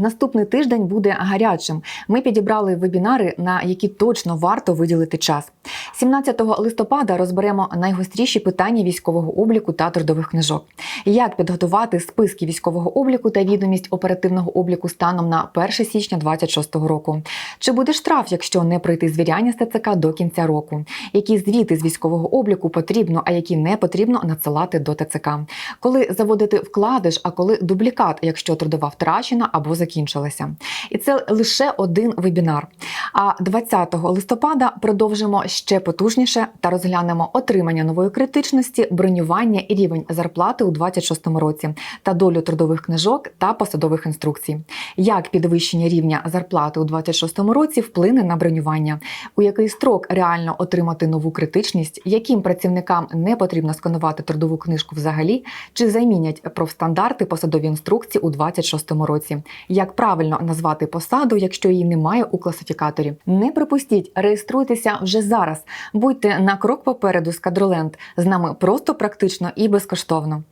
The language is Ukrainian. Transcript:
Наступний тиждень буде гарячим. Ми підібрали вебінари, на які точно варто виділити час. 17 листопада розберемо найгостріші питання військового обліку та трудових книжок. Як підготувати списки військового обліку та відомість оперативного обліку станом на 1 січня 2026 року? Чи буде штраф, якщо не пройти звіряння з ТЦК до кінця року? Які звіти з військового обліку потрібно, а які не потрібно надсилати до ТЦК? Коли заводити вкладиш, а коли дублікат, якщо трудова втрачена або закінчилася? І це лише один вебінар. А 20 листопада продовжимо ще потужніше та розглянемо отримання нової критичності, бронювання і рівень зарплати у 26 році та долю трудових книжок та посадових інструкцій. Як підвищення рівня зарплати у 26 році вплине на бронювання, у який строк реально отримати нову критичність, яким працівникам не потрібно сканувати трудову книжку взагалі, чи замінять профстандарти посадові інструкції у 26 році, як правильно назвати посаду, якщо її немає у класифікаторі. Не пропустіть, реєструйтеся вже зараз. Будьте на крок попереду з кадроленд. З нами просто практично і безкоштовно.